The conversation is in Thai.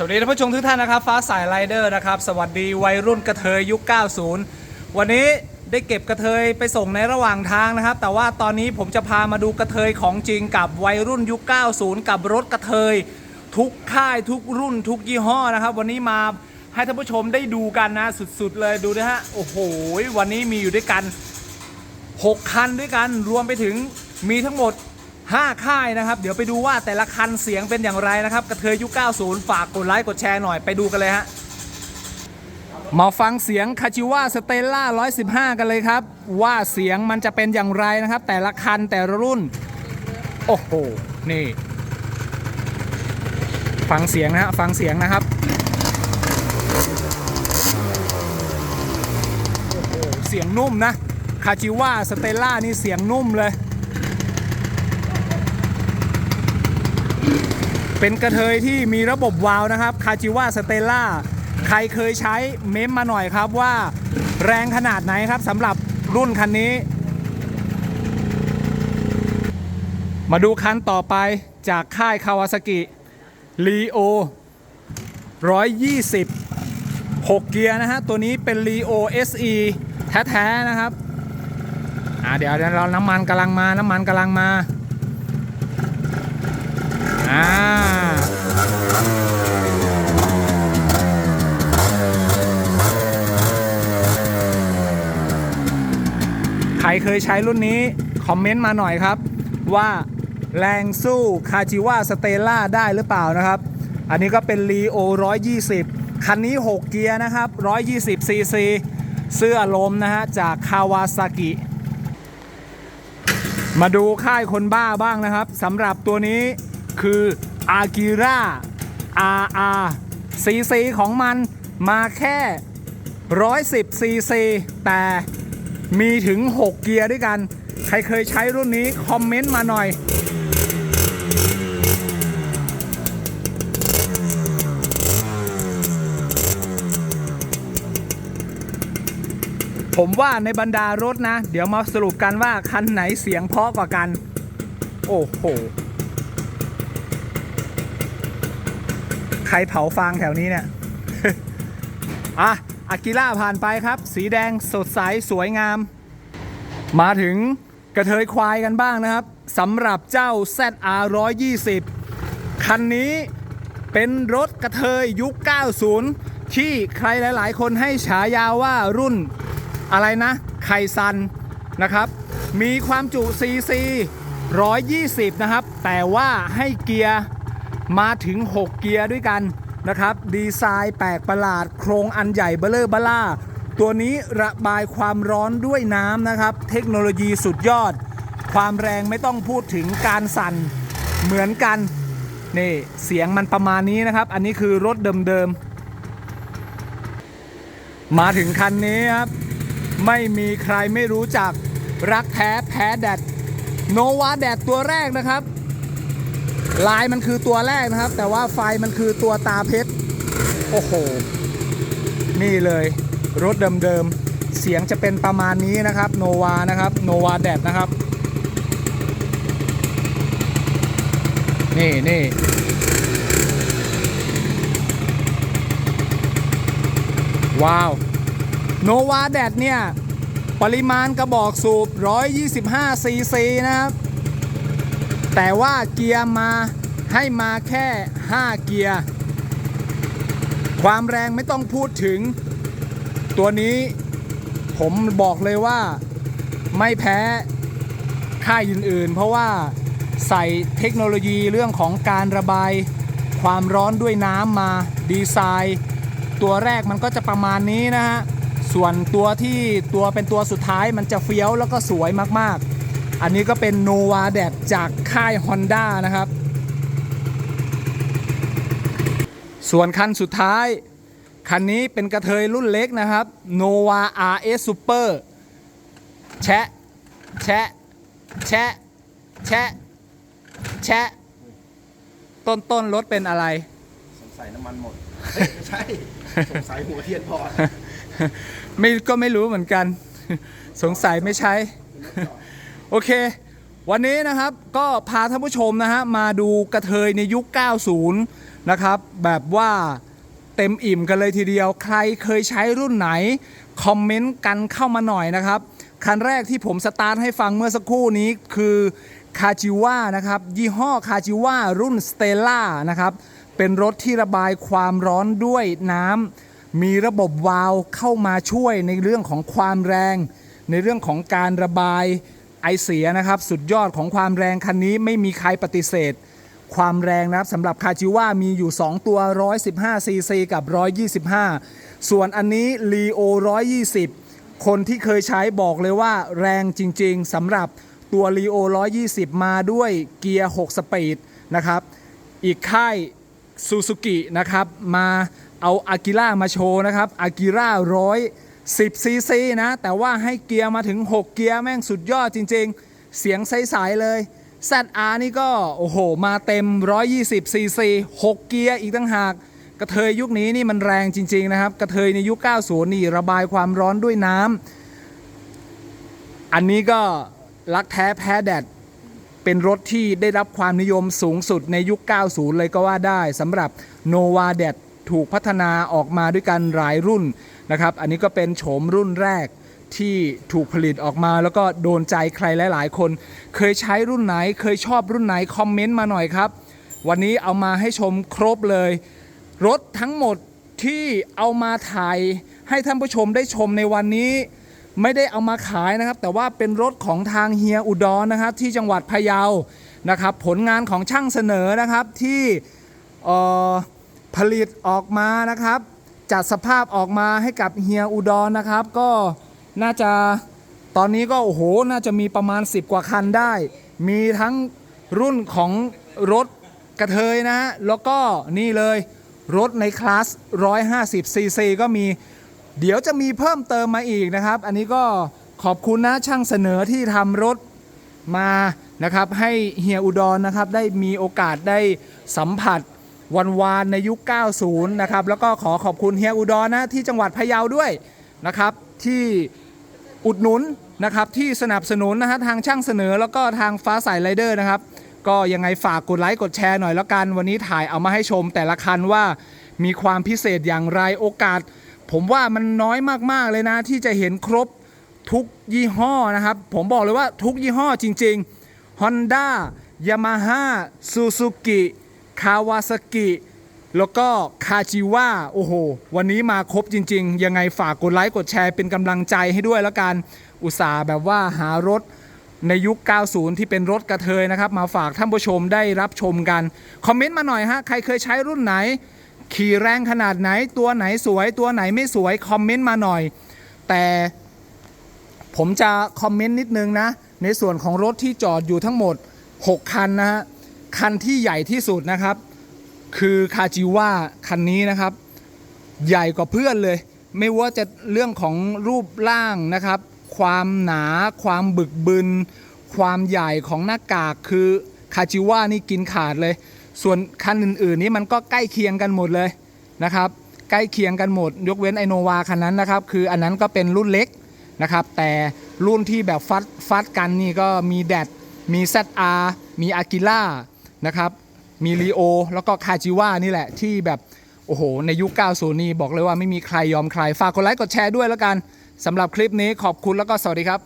สวัสดีท่านผู้ชมทุกท่านนะครับ ฟ้าสายไรเดอร์นะครับ สวัสดีวัยรุ่นกระเทยยุค 90 วันนี้ได้เก็บกระเทยไปส่งในระหว่างทางนะครับ แต่ว่าตอนนี้ผมจะพามาดูกระเทยของจริงกับวัยรุ่นยุค 90 กับรถกระเทย ทุกค่ายทุกรุ่นทุกยี่ห้อนะครับ วันนี้มาให้ท่านผู้ชมได้ดูกันนะสุดๆ เลยดูนะฮะโอ้โหวันนี้มีอยู่ด้วยกัน 6 คันด้วยกันรวมไปถึงมีทั้งหมด 5 ค่ายนะครับ เดี๋ยวไปดูว่าแต่ละคันเสียงเป็นอย่างไรนะครับ กระเทยยุค90 ฝากกดไลค์กดแชร์หน่อยไปดูกันเลยฮะ มาฟังเสียงคาชิว a สเตลล่า115 กันเลยครับ ว่าเสียงมันจะเป็นอย่างไรนะครับ แต่ละคันแต่ละรุ่น โอ้โห นี่ ฟังเสียงนะฮะฟังเสียงนะครับเสียงนุ่มนะ คาชิว a สเตลล่านี่เสียงนุ่มเลย เป็นกระเทยที่มีระบบวาล์วนะครับคาจิว a สเตลล่าใครเคยใช้เม้มมาหน่อยครับว่าแรงขนาดไหนครับสำหรับรุ่นคันนี้ มาดูคันต่อไปจากค่ายคาวาซากิลีโอ120 6 เกียร์นะฮะ ตัวนี้เป็น Leo SE แท้ ๆ นะครับ อ่าเดี๋ยวเดี๋ยวเราน้ำมันกำลังมา น้ำมันกำลังมา อ่าใครเคยใช้รุ่นนี้ คอมเมนต์มาหน่อยครับ ว่าแรงสู้คาจิว a สเตล่าได้หรือเปล่านะครับ อันนี้ก็เป็น Leo 120 คันนี้ 6 เกียร์นะครับ 120 cc เสื้อลมนะฮะ จากคาวาซากิ มาดูค่ายคนบ้าบ้างนะครับสำหรับตัวนี้ คืออากิระ RR CC ของมันมาแค่ 110 cc แต่มีถึง 6 เกียร์ด้วยกัน ใครเคยใช้รุ่นนี้ คอมเมนต์มาหน่อย ผมว่าในบรรดารถนะ เดี๋ยวมาสรุปกันว่า คันไหนเสียงเพาะกว่ากัน โอ้โห ใครเผาฟางแถวนี้เนี่ย อะอากิล่าผ่านไปครับ สีแดงสดใสสวยงาม มาถึงกระเทยควายกันบ้างนะครับสำหรับเจ้า ZR 120 คันนี้เป็นรถกระเทยยุค 90 ที่ใครหลายๆ คนให้ฉายาว่ารุ่นอะไรนะ ไคซันนะครับ มีความจุ CC 120 นะครับ แต่ว่าให้เกียร์ มาถึง 6 เกียร์ด้วยกันนะครับ ดีไซน์แปลกประหลาด โครงอันใหญ่เบลเลอร์บล่า ตัวนี้ระบายความร้อนด้วยน้ำนะครับ เทคโนโลยีสุดยอด ความแรงไม่ต้องพูดถึงการสั่นเหมือนกันนี่เสียงมันประมาณนี้นะครับ อันนี้คือรถเดิมๆ มาถึงคันนี้ครับ ไม่มีใครไม่รู้จักรักแท้แพ้แดดโนวาแดดตัวแรกนะครับ ลายมันคือตัวแรกนะครับ แต่ว่าไฟมันคือตัวตาเพชร โอ้โห นี่เลยรถเดิมๆ เสียงจะเป็นประมาณนี้นะครับโนวานะครับโนวาแดดนะครับ นี่นี่ว้าวโนวาแดดเนี่ย ปริมาณกระบอกสูบ 125ซีซีนะครับ แต่ว่าเกียร์มาให้มาแค่ 5 เกียร์ ความแรงไม่ต้องพูดถึง ตัวนี้ผมบอกเลยว่าไม่แพ้ค่ายอื่นๆ เพราะว่าใส่เทคโนโลยีเรื่องของการระบาย ความร้อนด้วยน้ำมาดีไซน์ ตัวแรกมันก็จะประมาณนี้นะฮะ ส่วนตัวที่ตัวเป็นตัวสุดท้ายมันจะเฟี้ยวแล้วก็สวยมากๆ อันนี้ก็เป็นโนวาแดดจากค่าย Honda นะครับ ส่วนคันสุดท้าย คันนี้เป็นกระเทยรุ่นเล็กนะครับ Nova RS Super แชะ แชะ แชะ แชะ แชะ ต้นต้นรถเป็นอะไร สงสัยน้ำมันหมดเฮ้ยไม่ใช่ สงสัยหัวเทียนพอดไม่ก็ไม่รู้เหมือนกัน สงสัยไม่ใช้ โอเค วันนี้นะครับก็พาท่านผู้ชมนะฮะมาดูกระเทยในยุค 90 นะครับ แบบว่าเต็มอิ่มกันเลยทีเดียว ใครเคยใช้รุ่นไหน คอมเมนต์กันเข้ามาหน่อยนะครับ คันแรกที่ผมสตาร์ทให้ฟังเมื่อสักครู่นี้คือคาจิว่านะครับ ยี่ห้อคาจิว่ารุ่นสเตล่านะครับ เป็นรถที่ระบายความร้อนด้วยน้ำมีระบบวาล์วเข้ามาช่วยในเรื่องของความแรง ในเรื่องของการระบาย อเสียนะครับสุดยอดของความแรงคันนี้ไม่มีใครปฏิเสธ ความแรงนะครับสำหรับคาจิว่ามีอยู่ 2 ตัว 115 ซีซีกับ 125 ส่วนอันนี้ l ีโอ120 คนที่เคยใช้บอกเลยว่าแรงจริงๆสำหรับตัว l ีโอ120 มาด้วยเกียร์ 6 สปีดนะครับ อีกค่ายซูซูกินะครับมาเอาอากิล่ามาโชว์นะครับอากิล่าร้ อยสิบซีซีนะ แต่ว่าให้เกียร์มาถึง 6 เกียร์แม่งสุดยอดจริง ๆ เสียงใสๆเลย ZR นี่ก็ โอ้โห มาเต็ม 120ซีซี6เกียร์อีกตั้งหาก กระเทยยุคนี้นี่มันแรงจริง ๆ นะครับ กระเทยในยุค 90 นี่ระบายความร้อนด้วยน้ำอันนี้ก็รักแท้แพ้แดดเป็นรถที่ได้รับความนิยมสูงสุดในยุค 90 เลยก็ว่าได้สำหรับ Nova d e d ถูกพัฒนาออกมาด้วยกันหลายรุ่น นะครับ อันนี้ก็เป็นโฉมรุ่นแรกที่ถูกผลิตออกมาแล้วก็โดนใจใครหลาย ๆ คน เคยใช้รุ่นไหน เคยชอบรุ่นไหน คอมเมนต์มาหน่อยครับ วันนี้เอามาให้ชมครบเลย รถทั้งหมดที่เอามาถ่ายให้ท่านผู้ชมได้ชมในวันนี้ ไม่ได้เอามาขายนะครับ แต่ว่าเป็นรถของทางเฮียอุดรนะครับ ที่จังหวัดพะเยานะครับ ผลงานของช่างเสนอนะครับที่ผลิตออกมานะครับ จัดสภาพออกมาให้กับเฮียอุดรนะครับ ก็น่าจะตอนนี้ก็โอ้โหน่าจะมีประมาณ 10 กว่าคันได้ มีทั้งรุ่นของรถกระเทยนะ แล้วก็นี่เลยรถในคลาส 150 ซีซีก็มี เดี๋ยวจะมีเพิ่มเติมมาอีกนะครับ อันนี้ก็ขอบคุณนะช่างเสนอที่ทำรถมานะครับ ให้เฮียอุดรนะครับ ได้มีโอกาสได้สัมผัส วันวานในยุค 90 นะครับ แล้วก็ขอขอบคุณเฮียอุดรนะที่จังหวัดพะเยาด้วยนะครับ ที่อุดหนุนนะครับที่สนับสนุนนะฮะทางช่างเสนอแล้วก็ทางฟ้าใสไรเดอร์นะครับ ก็ยังไงฝากกดไลค์กดแชร์หน่อยแล้วกัน วันนี้ถ่ายเอามาให้ชมแต่ละคันว่ามีความพิเศษอย่างไรโอกาส ผมว่ามันน้อยมากๆเลยนะ ที่จะเห็นครบทุกยี่ห้อนะครับ ผมบอกเลยว่าทุกยี่ห้อจริง ๆ Honda Yamaha Suzuki Kawasaki แล้วก็คาจิว่าโอ้โห วันนี้มาครบจริง ๆ ยังไงฝากกดไลค์กดแชร์เป็นกำลังใจให้ด้วยแล้วกัน อุตส่าห์แบบว่าหารถในยุค 90 ที่เป็นรถกระเทยนะครับ มาฝากท่านผู้ชมได้รับชมกัน คอมเมนต์มาหน่อยฮะ ใครเคยใช้รุ่นไหน ขี่แรงขนาดไหน ตัวไหนสวย ตัวไหนไม่สวย คอมเมนต์มาหน่อย แต่ผมจะคอมเมนต์นิดนึงนะ ในส่วนของรถที่จอดอยู่ทั้งหมด 6 คันนะฮะ คันที่ใหญ่ที่สุดนะครับ คือคาจิว่าคันนี้นะครับ ใหญ่กว่าเพื่อนเลย ไม่ว่าจะเรื่องของรูปร่างนะครับ ความหนา ความบึกบึน ความใหญ่ของหน้ากากคือคาจิว่านี่กินขาดเลย ส่วนคันอื่นๆนี่มันก็ใกล้เคียงกันหมดเลยนะครับ ใกล้เคียงกันหมด ยกเว้นไอโนวาคันนั้นนะครับ คืออันนั้นก็เป็นรุ่นเล็กนะครับ แต่รุ่นที่แบบฟัดฟัดกันนี่ก็มีแดดมี ZR มีอากิล่า นะครับมีลีโอแล้วก็คาจิว่านี่แหละ ที่แบบ โอ้โห ในยุค 90 นี่บอกเลยว่าไม่มีใครยอมใคร ฝากกดไลค์กดแชร์ด้วยแล้วกันสำหรับคลิปนี้ขอบคุณแล้วก็สวัสดีครับ